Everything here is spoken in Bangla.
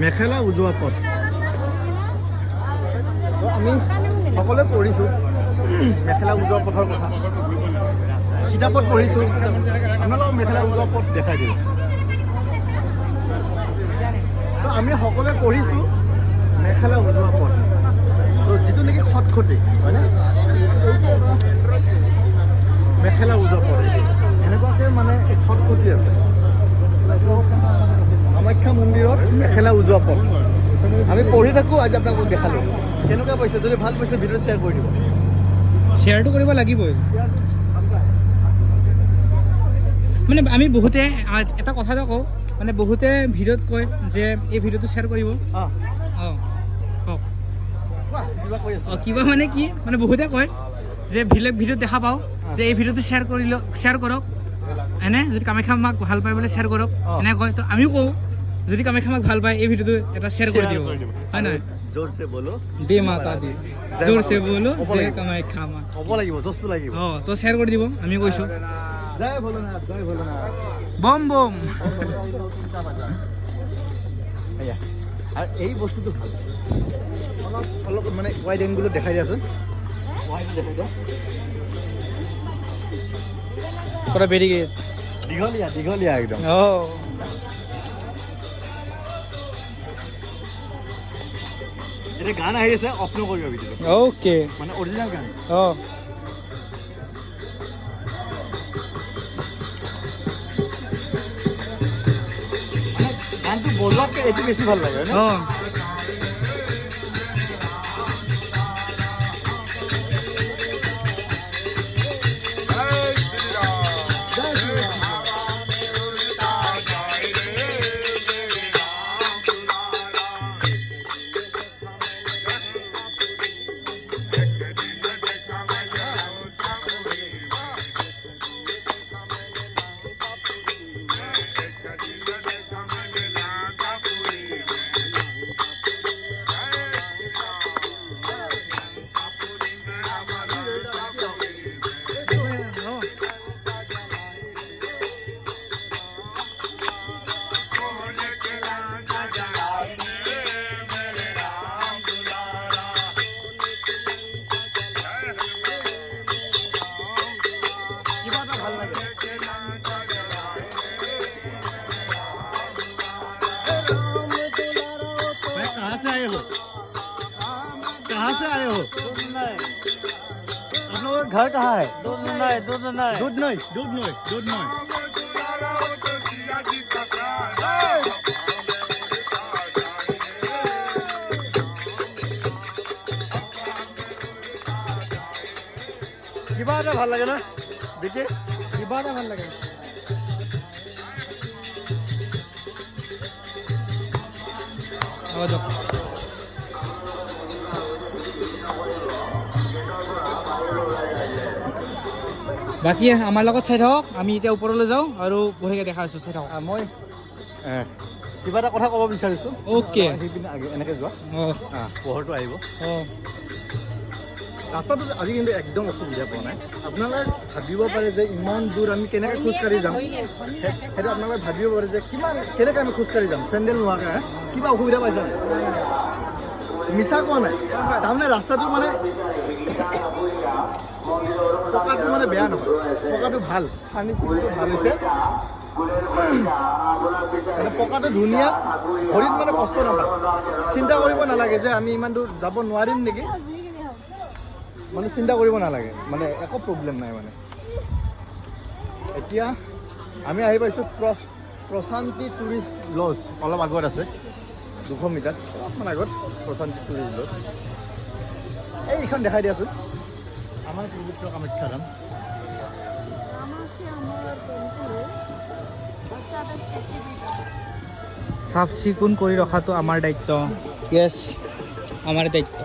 মেখেলা উজোৱা পথ। আমি সকলোৱে পঢ়িছোঁ। মেখেলা উজোৱা পথৰ কথা। কিতাপত পঢ়িছোঁ। আপোনালোকক মেখেলা উজোৱা পথ দেখাই দিওঁ তো আমি সকলোৱে পঢ়িছোঁ মেখেলা উজোৱা পথ। তো যিটো নেকি খটখটি, হয়নে? মেখেলা উজোৱা পথ এনেকুৱাকৈ মানে খটখটি আছে কামাখ্যা মন্দিৰত মেখেলা উজোৱা পথ। আমি পঢ়ি থাকোঁ আজি আপোনালোকক দেখালোঁ। কেনেকুৱা পাইছে? যদি ভালো পাইছে ভিডিঅ' শ্বেয়াৰ কৰি দিব। শ্বেয়াৰটো কৰিব লাগিবই। মানে আমি বহুতে এটা কথা এটা কওঁ মানে বহুতে ভিডিঅ'ত কয় যে এই ভিডিঅ'টো শ্বেয়াৰ কৰিব। অঁ অঁ কওক। কিবা মানে কি? মানে বহুতে কয় যে ভিডিঅ' ভিডিঅ'ত দেখা পাওঁ যে এই ভিডিঅ'টো শ্বেয়াৰ কৰিল শ্বেয়াৰ কৰক। এনে যদি কামাখ্যা মাক ভালো পায় বোলে শ্বেয়াৰ কৰক। এনে কয়। তো আমিও কওঁ যদি কামাখ্যা ভালো পায় এই ভিডিঅ'টো এটা শ্বেয়াৰ কৰি দিব। হয় নহয় জোৰছে বলো। দে মাতা দি। জোৰছে বলো লাগিব। কামাখ্যা মা ক'ব লাগিব জচটো লাগিব। অঁ তো শ্বেয়াৰ কৰি দিব আমি কৈছোঁ। জয় ভোলেনাথ জয় ভোলেনাথ। বম বম। আৰু এই বস্তুটো ভালো। অলপ অলপ মানে ৱাইড এংগুলত দেখাই দিয়াচোন। ৱাইড দেখাই দিয়া পুৰা বেৰিকেড দীঘলীয়া দীঘলীয়া একদম। অঁ। এতিয়া গান আহি আছে কৰিব নকৰিব ভিডিঅ'টো অ'কে মানে অৰিজিনেল গান। অঁ মানে গানটো বজোৱাতকৈ এইটো বেছি ভালো লাগে ন? অঁ हो आप लोगों का घर कहाँ है दूध नहीं दूध नहीं दूध नहीं दूध नहीं दूध नहीं কিবা এটা ভাল লাগে না বিকি কিবা এটা ভাল লাগে হ'ব বাকী আমাৰ লগত চাই থাকক আমি এতিয়া ওপৰলৈ যাওঁ আৰু বঢ়িয়াকৈ দেখা আছোঁ চাই থাকক। মই কিবা এটা কথা ক'ব বিচাৰিছোঁ। অ'কে। এনেকৈ যোৱা। পোহৰটো আহিব। অঁ। ৰাস্তাটো আজি কিন্তু একদম অসুবিধা পোৱা নাই। আপোনালোকে ভাবিব পাৰে যে ইমান দূৰ আমি কেনেকৈ খোজকাঢ়ি যাম। সেইটো আপোনালোকে ভাবিব পাৰে যে কিমান কেনেকৈ আমি খোজকাঢ়ি যাম। চেণ্ডেল নোহোৱাকৈ কিবা অসুবিধা পাইছা? মিছা কোৱা নাই। তাৰমানে ৰাস্তাটো মানে পকাটো মানে বেয়া নহয়। পকাটো ভালো। ফাৰ্নিচিংটো ভালো হৈছে মানে পকাটো ধুনীয়া। ভৰিত মানে কষ্ট নাপায় চিন্তা কৰিব নালাগে যে আমি ইমান দূৰ যাব নোৱাৰিম নেকি? মানে চিন্তা কৰিব নালাগে। মানে একো প্ৰব্লেম নাই মানে। এতিয়া আমি আহি পাইছোঁ প্ৰ প্ৰশান্তি টুৰিষ্ট লজ। অলপ আগত আছে। দুশ মিটাৰ। অলপমান আগত প্ৰশান্তি টুৰিষ্ট লজ। এইখন দেখাই দিয়াচোন। আমাৰ পবিত্র কামাখ্যা রাম চাফ চিকুণ কৰি ৰখাটো আমাৰ দায়িত্ব। য়েছ আমাৰ দায়িত্ব।